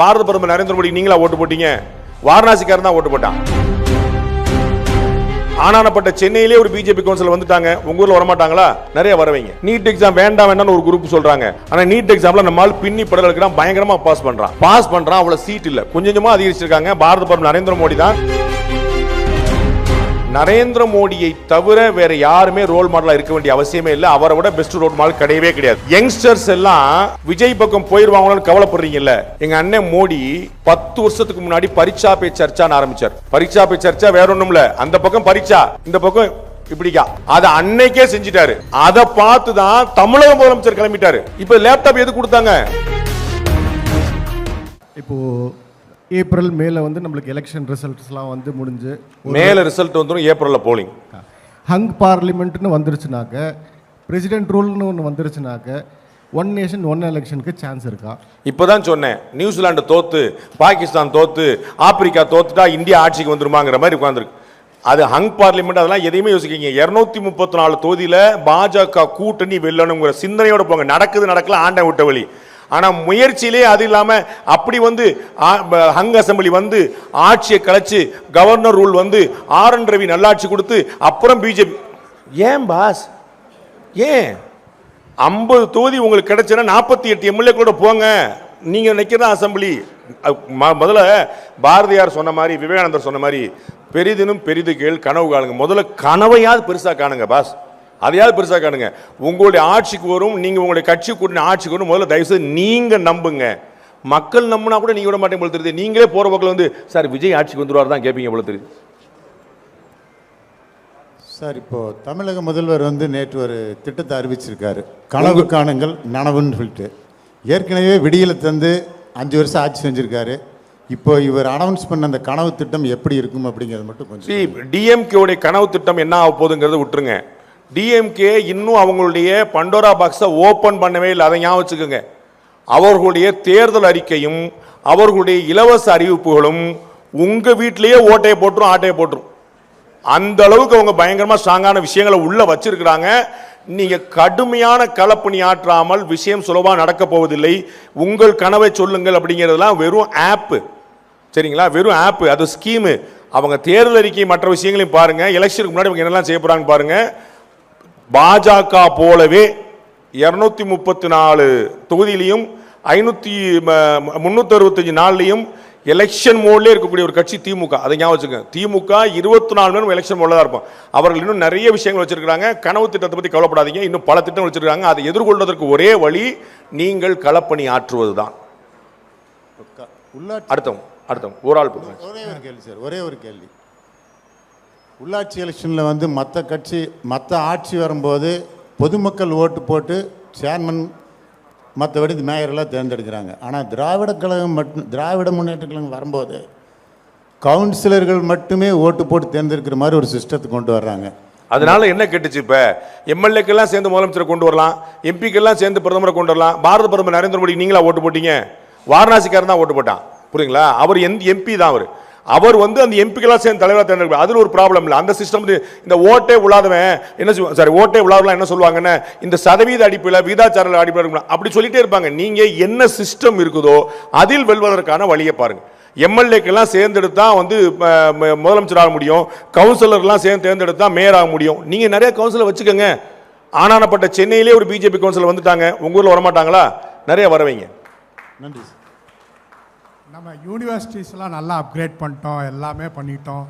பாரத பிரதமர் நரேந்திர மோடி நீங்களா ஓட்டு போட்டீங்க? வாரணாசிக்காரன் தான் ஓட்டு போட்டான். ஆனானப்பட்ட சென்னையிலே ஒரு பிஜேபி கவுன்சில் வந்துட்டாங்க. உங்க ஊர்ல வரமாட்டாங்களா? நிறைய வரவைங்க. நீட் எக்ஸாம் வேண்டாம் வேண்டாம்னு ஒரு குரூப் சொல்றாங்க. ஆனா நீட் எக்ஸாம்ல நம்ம பின்னி படல் பயங்கரமா பாஸ் பண்றான். பாஸ் பண்றான் அவ்வளவு சீட் இல்ல. கொஞ்சம் கொஞ்சமா அதிகரிச்சிருக்காங்க. பாரத பிரதமர் நரேந்திர மோடி தான். நரேந்திர மோடியை தவிர வேற யாருமே ரோல் மாடலா இருக்க வேண்டிய அவசியமே இல்லை. அவரை விட பெஸ்ட் ரோல் மாடல் கிடையவே கிடையாது. யங்ஸ்டர்ஸ் எல்லாம் விஜய் பக்கம் போயிருவாங்களோன்னு கவலைப்படுறீங்கல்ல. எங்க அண்ணன் மோடி பத்து வருஷத்துக்கு முன்னாடி பரீட்சா பே சர்ச்சான்னு ஆரம்பிச்சார். பரீட்சா பே சர்ச்சா வேற ஒண்ணும் இல்ல அந்த பக்கம் பரீட்சா இந்த பக்கம் இப்படிக்கா. அத அன்னைக்கே செஞ்சிட்டாரு. அதை பார்த்து தான் தமிழக முதலமைச்சர் கிளம்பிட்டாரு. இப்ப லேப்டாப் எது கொடுத்தாங்க? இப்போ ஏப்ரல் மேல வந்து நம்மளுக்கு எலெக்ஷன் ரிசல்ட்ஸ்லாம் வந்து முடிஞ்சு மேல ரிசல்ட் வந்துரும் ஏப்ரல்ல போலிங் ஹங் பார்லிமெண்ட்னு வந்துருச்சுனாக்க பிரசிடென்ட் ரூல்னு ஒன்று வந்துருச்சுனாக்க ஒன் நேஷன் ஒன் எலெக்ஷனுக்கு சான்ஸ் இருக்கா? இப்பதான் சொன்னேன் நியூசிலாந்து தோத்து பாகிஸ்தான் தோத்து ஆப்பிரிக்கா தோத்துட்டா இந்தியா ஆட்சிக்கு வந்துருமாங்கிற மாதிரி உட்காந்துருக்கு அது ஹங் பார்லிமெண்ட் அதெல்லாம் எதையுமே யோசிக்கீங்க இருநூத்தி முப்பத்தி நாலு தொகுதியில பாஜக கூட்டணி வெல்லணுங்கிற சிந்தனையோட போங்க. நடக்குது நடக்கல ஆண்ட விட்ட வழி. ஆனால் முயற்சியிலே அது இல்லாமல் அப்படி வந்து ஹங் அசம்பிளி வந்து ஆட்சியை கலைச்சு கவர்னர் ரூல் வந்து ஆர் என் ரவி நல்லாட்சி கொடுத்து அப்புறம் பிஜேபி. ஏன் பாஸ்? ஏன்? ஐம்பது தொகுதி உங்களுக்கு கிடைச்சுன்னா நாற்பத்தி எட்டு எம்எல்ஏ கூட போங்க. நீங்கள் நிற்கிற அசம்பிளி? ம- முதல்ல பாரதியார் சொன்ன மாதிரி விவேகானந்தர் சொன்ன மாதிரி பெரிதினும் பெரிது கேள் கனவு காணுங்க. முதல்ல கனவையாவது பெருசாக காணுங்க பாஸ். அதையாவது பெருசா காணுங்க? உங்களுடைய ஆட்சிக்கு வரும் நீங்க உங்களுடைய கட்சி கூட்டின ஆட்சிக்கு வரும் முதல்ல தயவுசெய்து நீங்க நம்புங்க. மக்கள் நம்பினா கூட நீங்க விட மாட்டேங்க போல தெரியுது. நீங்களே போற பக்கம் வந்து சார் விஜய் ஆட்சிக்கு வந்துருவார் தான் கேட்பீங்க போல தெரியுது. சார் இப்போ தமிழக முதல்வர் வந்து நேற்று ஒரு திட்டத்தை அறிவிச்சிருக்காரு. கனவு காணுங்கள் நனவுன்னு சொல்லிட்டு. ஏற்கனவே விடியலை தந்து அஞ்சு வருஷம் ஆட்சி செஞ்சிருக்காரு. இப்போ இவர் அனௌன்ஸ் பண்ண அந்த கனவு திட்டம் எப்படி இருக்கும் அப்படிங்கிறது மட்டும் கொஞ்சம் டிஎம்கே உடைய கனவு திட்டம் என்ன ஆக போகுதுங்கிறத விட்டுருங்க. டிஎம்கே இன்னும் அவங்களுடைய பண்டோரா பாக்ஸை ஓப்பன் பண்ணவே இல்லை. அதை ஞாபகம் வச்சுக்கோங்க. அவர்களுடைய தேர்தல் அறிக்கையும் அவர்களுடைய இலவச அறிவிப்புகளும் உங்கள் வீட்டிலேயே ஓட்டையை போட்டுரும் ஆட்டையை போட்டுரும். அந்த அளவுக்கு அவங்க பயங்கரமாக ஸ்ட்ராங்கான விஷயங்களை உள்ளே வச்சிருக்கிறாங்க. நீங்கள் கடுமையான களப்பணி ஆற்றாமல் விஷயம் சுலபாக நடக்கப் போவதில்லை. உங்கள் கனவை சொல்லுங்கள் அப்படிங்கிறதெல்லாம் வெறும் ஆப்பு சரிங்களா? வெறும் ஆப்பு அது ஸ்கீமு அவங்க தேர்தல் அறிக்கை மற்ற விஷயங்களையும் பாருங்கள் எலெக்ஷனுக்கு முன்னாடி அவங்க என்னெல்லாம் செய்ய போறாங்க பாருங்கள் பாஜக போலவே இருநூத்தி முப்பத்தி நாலு தொகுதியிலையும் ஐநூத்தி முன்னூத்தி அறுபத்தஞ்சு நாள்லையும் எலெக்ஷன் மோட்லேயே இருக்கக்கூடிய ஒரு கட்சி திமுக. அதை ஞாபகம் வச்சுக்கோங்க. திமுக இருபத்தி நாலு மணி எலெக்ஷன் மோட்ல தான் இருப்போம். அவர்கள் இன்னும் நிறைய விஷயங்கள் வச்சிருக்காங்க கனவு திட்டத்தை பத்தி கவலைப்படாதீங்க. இன்னும் பல திட்டம் வச்சிருக்காங்க அதை எதிர்கொள்வதற்கு ஒரே வழி நீங்கள் களப்பணி ஆற்றுவதுதான். உள்ளாட்சி அடுத்தவங்க அடுத்தவங்க. ஒரு ஆள் ஒரே ஒரு கேள்வி சார். ஒரே ஒரு கேள்வி. உள்ளாட்சி எலெக்ஷனில் வந்து மற்ற கட்சி மற்ற ஆட்சி வரும்போது பொதுமக்கள் ஓட்டு போட்டு சேர்மன் மற்றபடி மேயரெல்லாம் தேர்ந்தெடுக்கிறாங்க. ஆனால் திராவிட கழகம் மட்டும் திராவிட முன்னேற்ற கழகம் வரும்போது கவுன்சிலர்கள் மட்டுமே ஓட்டு போட்டு தேர்ந்தெடுக்கிற மாதிரி ஒரு சிஸ்டத்தை கொண்டு வர்றாங்க. அதனால என்ன கெட்டுச்சு இப்போ? எம்எல்ஏக்கெல்லாம் சேர்ந்து முதலமைச்சரை கொண்டு வரலாம் எம்பிக்கெல்லாம் சேர்ந்து பிரதமரை கொண்டு வரலாம் பாரத பிரதமர் நரேந்திர மோடி நீங்களா ஓட்டு போட்டீங்க? வாரணாசிக்காரன் தான் ஓட்டு போட்டான். புரியுங்களா அவர் எந்த எம்பி தான் அவர். அவர் வந்து அந்த எம்பிக்கெல்லாம் சேர்ந்து தலைவராக தேர்ந்தெடுக்க அதில் ஒரு ப்ராப்ளம் இல்லை. அந்த சிஸ்டம் இந்த ஓட்டே உள்ளாதவன் என்ன சொல்லுவாங்க சாரி ஓட்டே விழாதவன் என்ன சொல்லுவாங்கன்னு இந்த சதவீத அடிப்பில் விகிதாச்சார அடிப்பில் இருக்கலாம். அப்படி சொல்லிட்டே இருப்பாங்க. நீங்கள் என்ன சிஸ்டம் இருக்குதோ அதில் வெல்வதற்கான வழியை பாருங்கள் எம்எல்ஏக்கெல்லாம் சேர்ந்தெடுத்தா வந்து முதலமைச்சர் ஆக முடியும். கவுன்சிலர்லாம் சேர்ந்து தேர்ந்தெடுத்தா மேயர் ஆக முடியும். நீங்கள் நிறைய கவுன்சிலர் வச்சுக்கோங்க. ஆனானப்பட்ட சென்னையிலே ஒரு பிஜேபி கவுன்சிலர் வந்துட்டாங்க. உங்கள் ஊரில் வரமாட்டாங்களா? நிறைய வரவைங்க. நன்றி சார் நம்ம யூனிவர்சிட்டிஸ்லாம் நல்லா அப்கிரேட் பண்ணிட்டோம் எல்லாமே பண்ணிட்டோம்.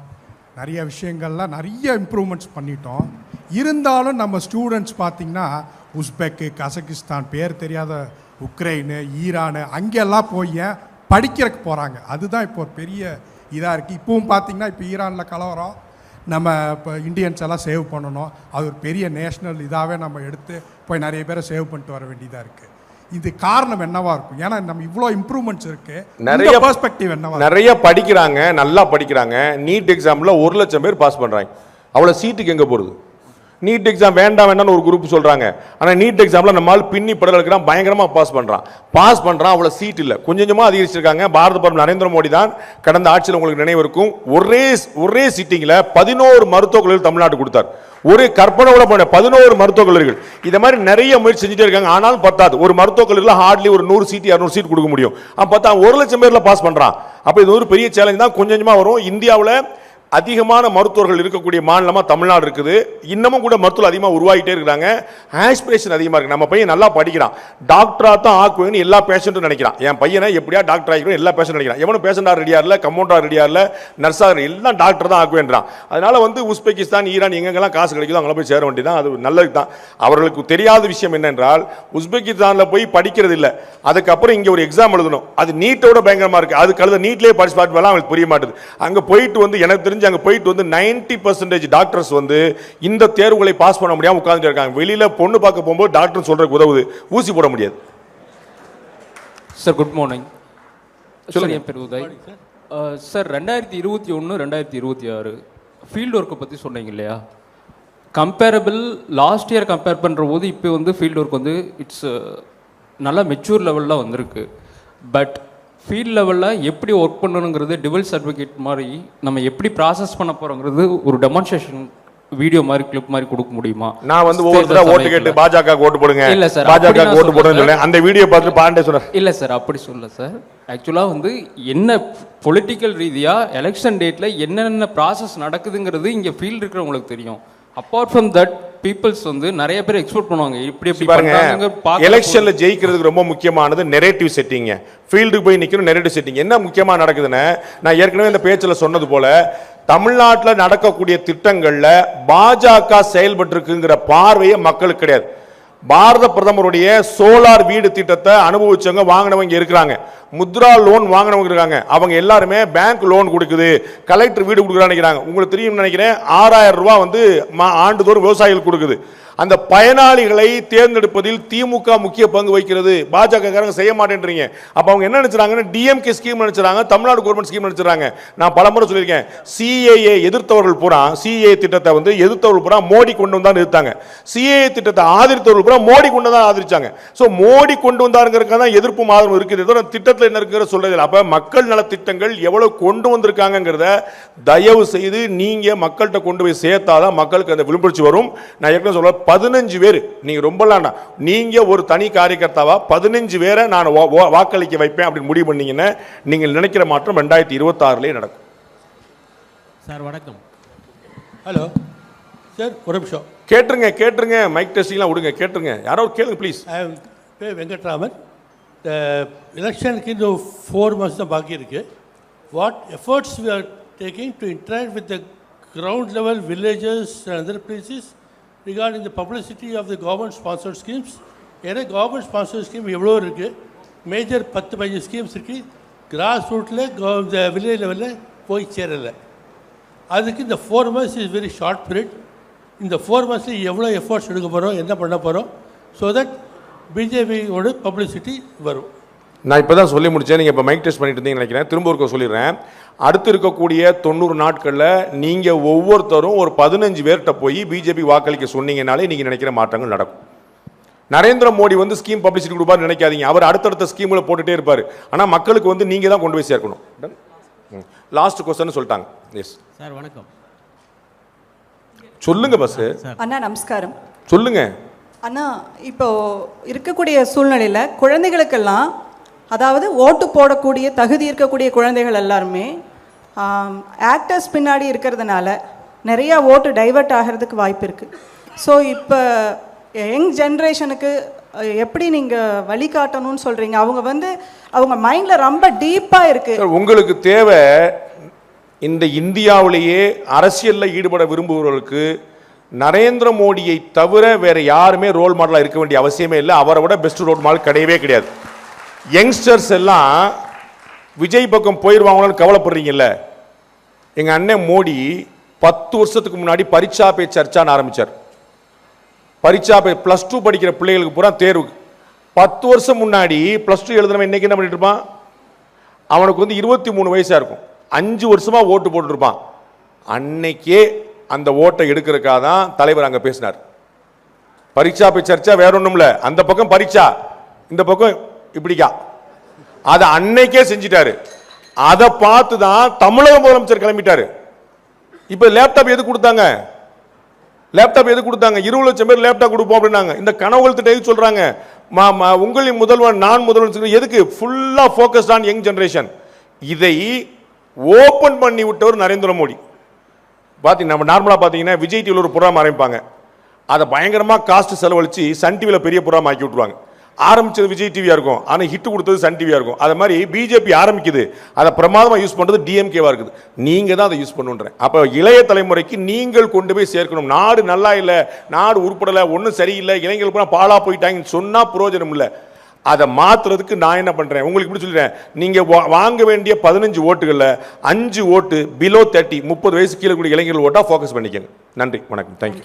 நிறைய விஷயங்கள்லாம் நிறைய இம்ப்ரூவ்மெண்ட்ஸ் பண்ணிட்டோம். இருந்தாலும் நம்ம ஸ்டூடெண்ட்ஸ் பார்த்திங்கன்னா உஸ்பெக்கு கசகிஸ்தான் பேர் தெரியாத உக்ரைனு ஈரானு அங்கெல்லாம் போய் படிக்கிறக்கு படிக்கிறதுக்கு போகிறாங்க அதுதான் இப்போ ஒரு பெரிய இதாக இருக்குது இப்போவும் பார்த்தீங்கன்னா இப்போ ஈரானில் கலவரம். நம்ம இப்போ இந்தியன்ஸ் எல்லாம் சேவ் பண்ணணும். அது ஒரு பெரிய நேஷ்னல் இதாகவே நம்ம எடுத்து போய் நிறைய பேரை சேவ் பண்ணிட்டு வர வேண்டியதாக இருக்குது இது காரணம் என்னவா இருக்கும்? ஏன்னா நம்ம இவ்வளோ இம்ப்ரூவ்மெண்ட்ஸ் இருக்கு. நிறைய பெர்ஸ்பெக்டிவ் என்னவா? நிறைய படிக்கிறாங்க நல்லா படிக்கிறாங்க. நீட் எக்ஸாம்ல ஒரு லட்சம் பேர் பாஸ் பண்றாங்க. அவ்வளவு சீட்டுக்கு எங்க போறது? நீட் எக்ஸாம் வேண்டாம் வேண்டாம்னு ஒரு குரூப் சொல்கிறாங்க ஆனால் நீட் எக்ஸாம்ல நம்ம பின்னி படல் இருக்கிறான் பயங்கரமாக பாஸ் பண்ணுறான் பாஸ் பண்ணுறான் அவ்வளோ சீட் இல்லை. கொஞ்சம் கொஞ்சமாக அதிகரிச்சிருக்காங்க. பாரத பிரதமர் நரேந்திர மோடி தான் கடந்த ஆட்சியில் உங்களுக்கு நினைவு இருக்கும். ஒரே ஒரே சிட்டிங்கில் பதினோரு மருத்துவக் கல்லூரி தமிழ்நாடு கொடுத்தார். ஒரு கற்பனை பண்ண பதினோரு மருத்துவக் கல்லூரிகள் இதை மாதிரி நிறைய முயற்சி செஞ்சுட்டே இருக்காங்க. ஆனாலும் பத்தாது. ஒரு மருத்துவக் கல்லூரியில் ஹார்ட்லி ஒரு நூறு சீட் இரநூறு சீட் கொடுக்க முடியும். அப்போ பார்த்தா ஒரு லட்சம் பேரில் பாஸ் பண்ணுறான் அப்போ இது ஒரு பெரிய சேலஞ்ச் தான். கொஞ்சம் கொஞ்சமாக வரும். இந்தியாவில் அதிகமான மருத்துவர்கள் இருக்கக்கூடிய மாநிலமாக தமிழ்நாடு இருக்குது. இன்னமும் கூட மருத்துவம் அதிகமாக உருவாகிட்டே இருக்கிறாங்க. ஆஸ்பிரேஷன் அதிகமாக இருக்குது நம்ம பையன் நல்லா படிக்கிறான். டாக்டராக தான் ஆக்குவேன்னு எல்லா பேஷண்ட்டும் நினைக்கிறான். என் பையனை எப்படியா டாக்டர் ஆகிக்கணும் எல்லா பேஷண்ட் நினைக்கிறான். எவனும் பேஷண்டா ரெடியா இல்ல கம்பவுண்டா ரெடியா இல்ல நர்ஸா எல்லாம் டாக்டர் தான் ஆக்குவேன்றான். அதனால் வந்து உஸ்பெகிஸ்தான் ஈரான் எங்கெங்கெல்லாம் காசு கிடைக்குதோ அங்கே போய் சேர வேண்டியதான் அது நல்லது தான். அவர்களுக்கு தெரியாத விஷயம் என்னென்றால் உஸ்பெகிஸ்தானில் போய் படிக்கிறது இல்லை. அதுக்கப்புறம் இங்கே ஒரு எக்ஸாம் எழுதணும். அது நீட்டோட பயங்கரமாக இருக்குது அது கழுத நீட்லேயே படிச்சு பார்த்து அவங்களுக்கு புரிய மாட்டுது. அங்கே போயிட்டு வந்து எனக்கு தெரிஞ்சு அங்க போயிட்டு வந்து 90% பர்சன்டேஜ் டாக்டர்ஸ் வந்து இந்த தேர்வுகளை பாஸ் பண்ண முடியாம உட்கார்ந்துட்டு இருக்காங்க. வெளியில பொண்ணு பார்க்க போகும்போது டாக்டர் சொல்றதுக்கு உதவுது. ஊசி போட முடியாது. Sir good morning sir. என் பேர் உதய். சார் ரெண்டாயிரத்தி இருபத்தி ஒன்று ரெண்டாயிரத்தி இருபத்தி ஆறு ஃபீல்டு ஒர்க்கை பற்றி சொன்னீங்க இல்லையா? கம்பேரபிள் லாஸ்ட் இயர் கம்பேர் பண்ணுற போது இப்போ வந்து ஃபீல்டு ஒர்க் வந்து இட்ஸ் நல்லா மெச்சூர் லெவலில் வந்திருக்கு. பட் ஃபீல்ட் லெவலில் எப்படி ஒர்க் பண்ணணுங்கிறது டிவல் சர்டிஃபிகேட் மாதிரி நம்ம எப்படி ப்ராசஸ் பண்ண போகிறோங்கிறது ஒரு டெமான்ஸ்ட்ரேஷன் வீடியோ மாதிரி கிளிப் மாதிரி கொடுக்க முடியுமா? நான் வந்து ஒவ்வொருத்தரா ஓட்டு. கேட்டு பாஜக ஓட்டு போடுங்க. இல்ல சார், பாஜக ஓட்டு சொல்லல சொன்னேன் அந்த வீடியோ பார்த்துட்டு பாண்டே சொன்னார் இல்லை சார் அப்படி சொல்ல சார். ஆக்சுவலாக வந்து என்ன பொலிட்டிக்கல் ரீதியாக எலெக்ஷன் டேட்டில் என்னென்ன ப்ராசஸ் நடக்குதுங்கிறது இங்கே ஃபீல்டு இருக்கிறவங்களுக்கு தெரியும். அப்பார்ட் ஃப்ரம் தட் பீப்புள்ஸ் வந்து நிறைய பேர் எக்ஸ்போர்ட் பண்ணுவாங்க. இப்படி எப்படி பாருங்க எலெக்ஷன்ல ஜெயிக்கிறதுக்கு ரொம்ப முக்கியமானது நெரேட்டிவ் செட்டிங்க ஃபீல்டுக்கு போய் நிக்கணும் நெரேட்டிவ் செட்டிங் என்ன முக்கியமா நடக்குதுன்னு நான் ஏற்கனவே இந்த பேச்சுல சொன்னது போல தமிழ்நாட்டில் நடக்கக்கூடிய திட்டங்கள்ல பாஜக செயல்பட்டு இருக்குங்கிற பார்வையே மக்களுக்கு கிடையாது. பாரத பிரதமருடைய சோலார் வீடு திட்டத்தை அனுபவிச்சவங்க வாங்கினவங்க இருக்கிறாங்க. முத்ரா லோன் வாங்கினவங்க இருக்காங்க. அவங்க எல்லாருமே பேங்க் லோன் கொடுக்குது. கலெக்டர் வீடு கொடுக்குறான்னு நினைக்கிறாங்க. உங்களுக்கு தெரியும் நினைக்கிறேன். ஆறாயிரம் ரூபா வந்து மா- ஆண்டுதோறும் விவசாயிகள் கொடுக்குது. அந்த பயனாளிகளை தேர்ந்தெடுப்பதில் திமுக முக்கிய பங்கு வைக்கிறது பாஜக காரங்க செய்ய மாட்டேன்றீங்க. அப்போ அவங்க என்ன நினைச்சாங்கன்னா டிஎம்கே ஸ்கீம் நினைச்சாங்க தமிழ்நாடு கவர்மெண்ட் ஸ்கீம் நினைச்சாங்க நான் பலமுறை சொல்லியிருக்கேன். சிஏஏ எதிர்த்தவர்கள் பூரா சிஏ திட்டத்தை வந்து எதிர்த்தவர்கள் பூரா மோடி கொண்டு வந்தா எதிர்த்தாங்க. சிஏஏ திட்டத்தை ஆதரித்தவர்கள் பூரா மோடி கொண்டு தான் ஆதரிச்சாங்க. ஸோ மோடி கொண்டு வந்தாருங்கிறதுக்காக தான் எதிர்ப்பும் ஆதரவும் இருக்குது. திட்டத்தில் என்ன இருக்குங்கிற சொல்றது அப்போ மக்கள் நல திட்டங்கள் எவ்வளோ கொண்டு வந்திருக்காங்கிறத தயவு செய்து நீங்கள் மக்கள்கிட்ட கொண்டு போய் சேர்த்தாதான் மக்களுக்கு அந்த விழிப்புணர்ச்சி வரும். நான் ஏற்கனவே சொல்ல பதினஞ்சு பேர். நீங்க ரொம்பலாம் வேண்டாம். நீங்க ஒரு தனி காரியகர்த்தாவா பதினஞ்சு பேரை நான் வாக்களிக்க வைப்பேன் அப்படின்னு முடிவு பண்ணீங்கன்னா நீங்கள் நினைக்கிற மாற்றம் ரெண்டாயிரத்தி இருபத்தாறுலேயே நடக்கும். சார் வணக்கம். ஹலோ சார் ஒரு நிமிஷம். கேட்டுருங்க கேட்டுருங்க. மைக் டெஸ்டிங்லாம் விடுங்க கேட்டுருங்க. யாரோ கேளுங்க ப்ளீஸ் பே வெங்கட்ராமன் இந்த எலெக்ஷனுக்கு இந்த ஃபோர் மந்த்ஸ் தான் பாக்கி இருக்கு. What efforts we are taking to interact with the ground level villages and other places regarding the publicity of the government sponsored schemes ஏன்னா கவர்மெண்ட் ஸ்பான்சர்ட் ஸ்கீம் எவ்வளோ இருக்குது மேஜர் பத்து பதினஞ்சு ஸ்கீம்ஸ் இருக்குது கிராஸ் ரூட்டில் இந்த வில்லேஜ் லெவலில் போய் சேரலை. அதுக்கு இந்த four months is very short period இந்த ஃபோர் மந்த்ஸில் எவ்வளோ எஃபர்ட்ஸ் எடுக்க போகிறோம் என்ன பண்ண போகிறோம் ஸோ தட் பிஜேபியோட பப்ளிசிட்டி வரும். நான் இப்போ தான் சொல்லி முடிச்சேன். நீங்கள் இப்போ மைக் டெஸ்ட் பண்ணிட்டு இருந்தீங்கன்னு நினைக்கிறேன். திரும்ப ஒருக்க சொல்லிடுறேன். அடுத்து இருக்கக்கூடிய தொண்ணூறு நாட்களில் நீங்கள் ஒவ்வொருத்தரும் ஒரு பதினஞ்சு பேர்கிட்ட போய் பிஜேபி வாக்களிக்க சொன்னீங்கனாலே நீங்கள் நினைக்கிற மாற்றங்கள் நடக்கும். நரேந்திர மோடி வந்து ஸ்கீம் பப்ளிசிட்டி கொடுப்பாரு நினைக்காதீங்க. அவர் அடுத்தடுத்த ஸ்கீமில் போட்டுட்டே இருப்பார். ஆனால் மக்களுக்கு வந்து நீங்கள் தான் கொண்டு போய் சேர்க்கணும். லாஸ்ட் கொஸ்டன் சொல்லிட்டாங்க. எஸ் சார் வணக்கம். சொல்லுங்க பஸ் அண்ணா நமஸ்காரம். சொல்லுங்க. அண்ணா இப்போ இருக்கக்கூடிய சூழ்நிலையில் குழந்தைகளுக்கெல்லாம் அதாவது ஓட்டு போடக்கூடிய தகுதி இருக்கக்கூடிய குழந்தைகள் எல்லாருமே ஆக்டர்ஸ் பின்னாடி இருக்கிறதுனால நிறையா ஓட்டு டைவர்ட் ஆகிறதுக்கு வாய்ப்பு இருக்குது ஸோ இப்போ யங் ஜென்ரேஷனுக்கு எப்படி நீங்கள் வழிகாட்டணும்னு சொல்கிறீங்க அவங்க வந்து அவங்க மைண்டில் ரொம்ப டீப்பாக இருக்குது உங்களுக்கு தேவை இந்த இந்தியாவிலேயே அரசியலில் ஈடுபட விரும்புபவர்களுக்கு நரேந்திர மோடியை தவிர வேறு யாருமே ரோல் மாடலாக இருக்க வேண்டிய அவசியமே இல்லை. அவரை விட பெஸ்ட் ரோல் மாடல் கிடையவே கிடையாது. யங்ஸ்டர்ஸ் எல்லாம் விஜய் பக்கம் போயிடுவாங்களோன்னு கவலைப்படுறீங்கல்ல? எங்கள் அண்ணன் மோடி பத்து வருஷத்துக்கு முன்னாடி பரீட்சா பே சர்ச்சான்னு ஆரம்பிச்சார். பரீட்சா பே ப்ளஸ் டூ படிக்கிற பிள்ளைகளுக்கு பூரா தேர்வு. பத்து வருஷம் முன்னாடி ப்ளஸ் டூ எழுதுனவன் இன்னைக்கு என்ன பண்ணிட்டு இருப்பான்? அவனுக்கு வந்து இருபத்தி மூணு வயசாக இருக்கும். அஞ்சு வருஷமாக ஓட்டு போட்டுருப்பான். அன்னைக்கே அந்த ஓட்டை எடுக்கிறதுக்காக தான் தலைவர் அங்கே பேசினார். பரீட்சா பே சர்ச்சா வேற ஒன்றும் இல்லை அந்த பக்கம் பரீட்சா இந்த பக்கம் இப்படிக்கா. அதை அன்னைக்கே செஞ்சிட்டாரு. அதை பார்த்து தான் தமிழக முதலமைச்சர் கிளம்பிட்டாரு. இப்ப லேப்டாப் எது கொடுத்தாங்க? லேப்டாப் எது கொடுத்தாங்க? இருபது லட்சம் பேர் லேப்டாப் கொடுப்போம் அப்படின்னாங்க. இந்த கனவுகள் திட்டம் எது சொல்றாங்க? மா மா- உங்களின் முதல்வன் நான் முதல்வன் எதுக்கு? ஃபுல்லா ஃபோக்கஸ்ட் ஆன் யங் ஜென்ரேஷன் இதை ஓபன் பண்ணி விட்டவர் நரேந்திர மோடி. பார்த்தீங்க நம்ம நார்மலாக பார்த்தீங்கன்னா விஜய் டிவியில் ஒரு புறாம ஆரம்பிப்பாங்க. அதை பயங்கரமாக காஸ்ட் செலவழித்து சன் டிவியில் பெரிய புறாம ஆக்கி விட்ருவாங்க ஆரம்பிச்சது விஜய் டிவியாக இருக்கும். ஆனால் ஹிட் கொடுத்தது சன் டிவியாக இருக்கும். அது மாதிரி பிஜேபி ஆரம்பிக்குது. அதை பிரமாதமாக யூஸ் பண்ணுறது டிஎம்கேவாக இருக்குது. நீங்கள் தான் அதை யூஸ் பண்ணுன்றேன். அப்போ இளைய தலைமுறைக்கு நீங்கள் கொண்டு போய் சேர்க்கணும். நாடு நல்லா இல்லை நாடு உருப்படலை ஒன்றும் சரியில்லை இளைஞர்கள் பூரா பாழா போயிட்டாங்கன்னு சொன்னால் பிரயோஜனம் இல்லை. அதை மாத்துறதுக்கு நான் என்ன பண்றேன்? உங்களுக்கு இப்படி சொல்லிடுறேன் நீங்க வா- வாங்க வேண்டிய பதினஞ்சு ஓட்டுகள்ல அஞ்சு ஓட்டு பிலோ தேர்ட்டி முப்பது வயசு கீழே கூடிய இளைஞர்கள் ஓட்டா ஃபோக்கஸ் பண்ணிக்கங்க. நன்றி வணக்கம். தேங்க்யூ